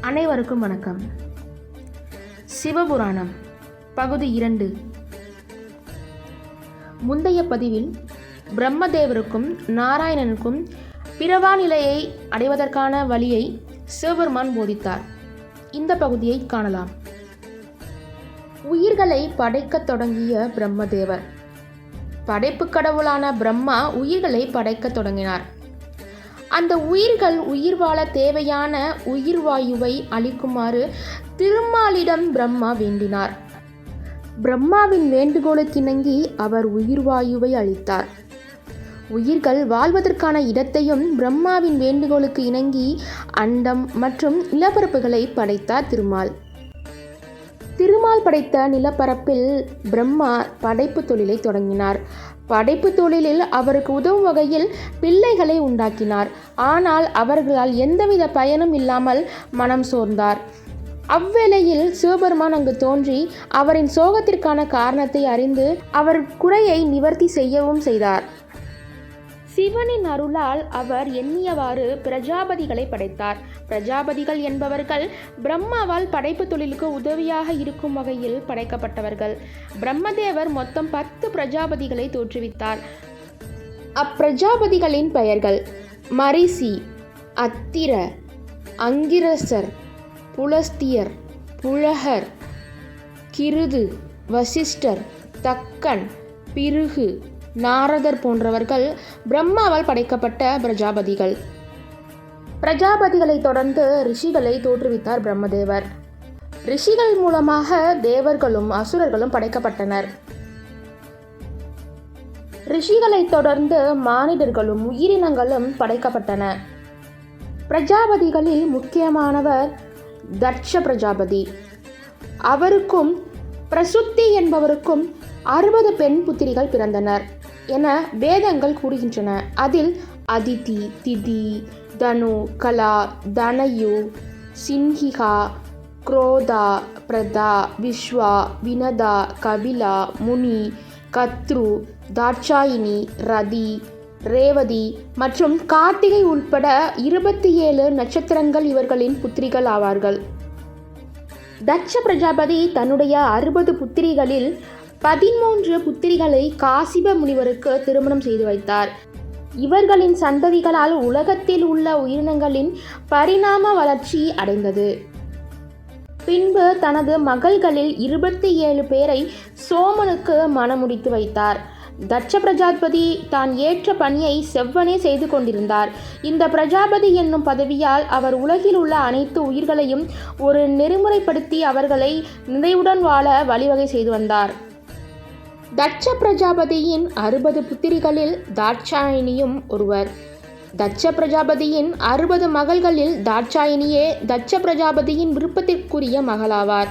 அனைவருக்கும் வணக்கம். சிவபுராணம் பகுதி இரண்டு. முந்தைய பதிவில் பிரம்மதேவருக்கும் நாராயணனுக்கும் பிறவா நிலையை அடைவதற்கான வழியை சிவபெருமான் போதித்தார். இந்த பகுதியை காணலாம். உயிர்களை படைக்கத் தொடங்கிய பிரம்மதேவர். படைப்பு கடவுளான பிரம்மா உயிர்களை படைக்கத் தொடங்கினார். அந்த உயிர்கள் உயிர் வாழ தேவையான உயிர் வாயுவை அளிக்குமாறு திருமாலிடம் பிரம்மா வேண்டினார். பிரம்மாவின் வேண்டுகோளுக்கிணங்கி அவர் உயிர் வாயுவை அளித்தார். உயிர்கள் வாழ்வதற்கான இடத்தையும் பிரம்மாவின் வேண்டுகோளுக்கு இணங்கி அண்டம் மற்றும் நிலப்பரப்புகளை படைத்தார் திருமால். திருமால் படைத்த நிலப்பரப்பில் பிரம்மா படைப்பு தொழிலை தொடங்கினார். படைப்பு தொழிலில் அவருக்கு உதவும் வகையில் பிள்ளைகளை உண்டாக்கினார். ஆனால் அவர்களால் எந்தவித பயனும் இல்லாமல் மனம் சோர்ந்தார். அவ்வேளையில் சிவபெருமான் அங்கு தோன்றி அவரின் சோகத்திற்கான காரணத்தை அறிந்து அவர் குறையை நிவர்த்தி செய்யவும் செய்தார். சிவனின் அருளால் அவர் எண்ணியவாறு பிரஜாபதிகளை படைத்தார். பிரஜாபதிகள் என்பவர்கள் பிரம்மாவால் படைப்பு தொழிலுக்கு உதவியாக இருக்கும் வகையில் படைக்கப்பட்டவர்கள். பிரம்மதேவர் மொத்தம் பத்து பிரஜாபதிகளை தோற்றுவித்தார். அப்பிரஜாபதிகளின் பெயர்கள் மரிசி அத்திர அங்கிரசர் புலஸ்தியர் புழகர் கிருது வசிஷ்டர் தக்கன் பிருகு நாரதர் போன்றவர்கள் பிரம்மாவால் படைக்கப்பட்ட பிரஜாபதிகள். பிரஜாபதிகளை தொடர்ந்து ரிஷிகளை தோற்றுவித்தார் பிரம்மதேவர். ரிஷிகள் மூலமாக தேவர்களும் அசுரர்களும் படைக்கப்பட்டனர். ரிஷிகளை தொடர்ந்து மானிடர்களும் உயிரினங்களும் படைக்கப்பட்டன. பிரஜாபதிகளில் முக்கியமானவர் தர்ஷ பிரஜாபதி. அவருக்கும் பிரசுத்தி என்பவருக்கும் அறுபது பெண் புத்திரிகள் பிறந்தனர். என வேதங்கள் கூறுகின்றன. அதில் அதிதி திதி தனு கலா தனயு சின்ஹிகா குரோதா பிரதா விஸ்வா வினதா கபிலா முனி கத்ரு தாட்சாயினி ரதி ரேவதி மற்றும் கார்த்திகை உள்பட இருபத்தி ஏழு நட்சத்திரங்கள் இவர்களின் புத்திரிகள் ஆவார்கள். தட்ச பிரஜாபதி தன்னுடைய அறுபது புத்திரிகளில் பதிமூன்று புத்திரிகளை காசிப முனிவருக்கு திருமணம் செய்து வைத்தார். இவர்களின் சந்ததிகளால் உலகத்தில் உள்ள உயிரினங்களின் பரிணாம வளர்ச்சி அடைந்தது. பின்பு தனது மகள்களில் இருபத்தி ஏழு பேரை சோமனுக்கு மணமுடித்து வைத்தார். தட்ச பிரஜாபதி தான் ஏற்ற பணியை செவ்வனே செய்து கொண்டிருந்தார். இந்த பிரஜாபதி என்னும் பதவியால் அவர் உலகில் உள்ள அனைத்து உயிர்களையும் ஒரு நெறிமுறைப்படுத்தி அவர்களை நிறைவுடன் வாழ வழிவகை செய்து வந்தார். தட்ச பிரஜாபதியின் அறுபது புத்திரிகளில் தாட்சாயினியும் ஒருவர். தட்ச பிரஜாபதியின் அறுபது மகள்களில் தாட்சாயினியே தட்ச பிரஜாபதியின் விருப்பத்திற்குரிய மகளாவார்.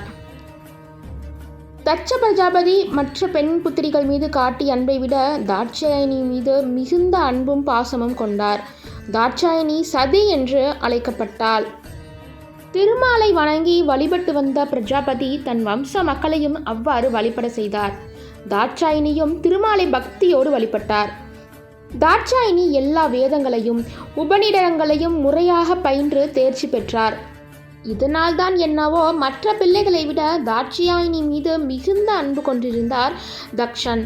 தட்ச பிரஜாபதி மற்ற பெண் புத்திரிகள் மீது காட்டிய அன்பை விட தாட்சாயணி மீது மிகுந்த அன்பும் பாசமும் கொண்டார். தாட்சாயணி சதி என்று அழைக்கப்பட்டாள். திருமாலை வணங்கி வழிபட்டு வந்த பிரஜாபதி தன் வம்ச மக்களையும் அவ்வாறு வழிபட செய்தார். தாட்சாயினியும் திருமாலை பக்தியோடு வழிபட்டார். தாட்சாயினி எல்லா வேதங்களையும் உபநிடங்களையும் முறையாக பயின்று தேர்ச்சி பெற்றார். இதனால்தான் என்னவோ மற்ற பிள்ளைகளை விட தாட்சியாயினி மீது மிகுந்த அன்பு கொண்டிருந்தார் தக்ஷன்.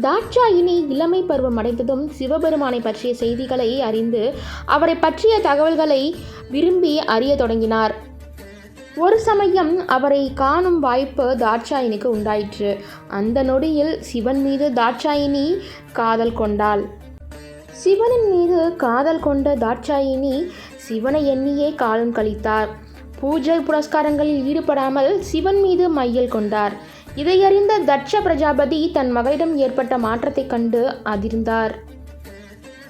தாட்சாயினி இளமை பருவம் அடைந்ததும் சிவபெருமானை பற்றிய செய்திகளை அறிந்து அவரை பற்றிய தகவல்களை விரும்பி அறிய தொடங்கினார். ஒரு சமயம் அவரை காணும் வாய்ப்பு தாட்சாயினிக்கு உண்டாயிற்று. அந்த நொடியில் சிவன் மீது தாட்சாயினி காதல் கொண்டாள். சிவனின் மீது காதல் கொண்ட தாட்சாயினி சிவனை எண்ணியே காலம் கழித்தார். பூஜை புரஸ்காரங்களில் ஈடுபடாமல் சிவன் மீது மையல் கொண்டார். இதையறிந்த தட்ச பிரஜாபதி தன் மகளிடம் ஏற்பட்ட மாற்றத்தைக் கண்டு அதிர்ந்தார்.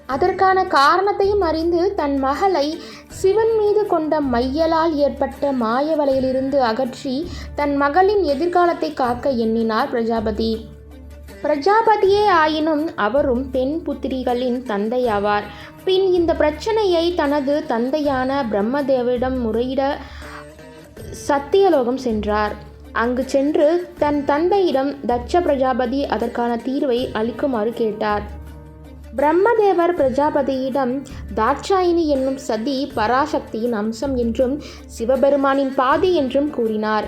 அதற்கான காரணத்தையும் அறிந்து தன் மகளை சிவன் மீது கொண்ட மையலால் ஏற்பட்ட மாய வலையிலிருந்து அகற்றி தன் மகளின் எதிர்காலத்தை காக்க எண்ணினார் பிரஜாபதி. பிரஜாபதியே ஆயினும் அவரும் பெண் புத்திரிகளின் தந்தையாவார். பின் இந்த பிரச்சனையை தனது தந்தையான பிரம்மதேவரிடம் முறையிட சத்தியலோகம் சென்றார். அங்கு சென்று தன் தந்தையிடம் தட்ச பிரஜாபதி அதற்கான தீர்வை அளிக்குமாறு கேட்டார். பிரம்மதேவர் பிரஜாபதியிடம் தாட்சாயினி என்னும் சதி பராசக்தியின் அம்சம் என்றும் சிவபெருமானின் பாதி என்றும் கூறினார்.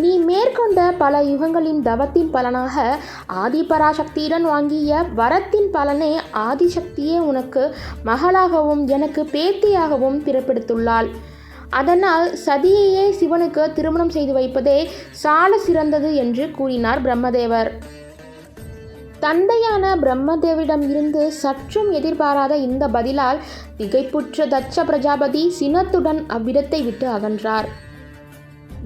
நீ மேற்கொண்ட பல யுகங்களின் தவத்தின் பலனாக ஆதிபராசக்தியுடன் வாங்கிய வரத்தின் பலனே ஆதிசக்தியே உனக்கு மகளாகவும் எனக்கு பேத்தியாகவும் பிறப்பெடுத்துள்ளாள். அதனால் சதியையே சிவனுக்கு திருமணம் செய்து வைப்பதே சால சிறந்தது என்று கூறினார் பிரம்மதேவர். தந்தையான பிரம்மதேவிடம் இருந்து சற்றும் எதிர்பாராத இந்த பதிலால் திகைப்புற்ற தட்ச பிரஜாபதி சினத்துடன் அவ்விடத்தை விட்டு அகன்றார்.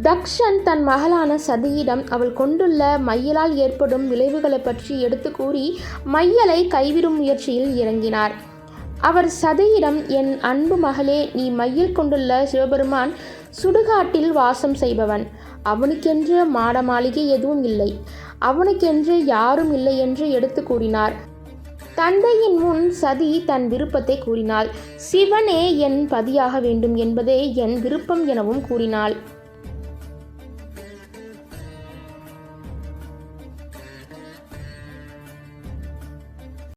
தக்ஷன் தன் மகளான சதியிடம் அவள் கொண்டுள்ள மையலால் ஏற்படும் விளைவுகளை பற்றி எடுத்து கூறி மையலை கைவிடும் முயற்சியில் இறங்கினார். அவர் சதியிடம் என் அன்பு மகளே நீ மையில் கொண்டுள்ள சிவபெருமான் சுடுகாட்டில் வாசம் செய்பவன். அவனுக்கென்று மாட மாளிகை எதுவும் இல்லை. அவனுக்கென்று யாரும் இல்லை என்று எடுத்து கூறினார். தந்தையின் முன் சதி தன் விருப்பத்தை கூறினாள். சிவனே என் பதியாக வேண்டும் என்பதே என் விருப்பம் எனவும் கூறினாள்.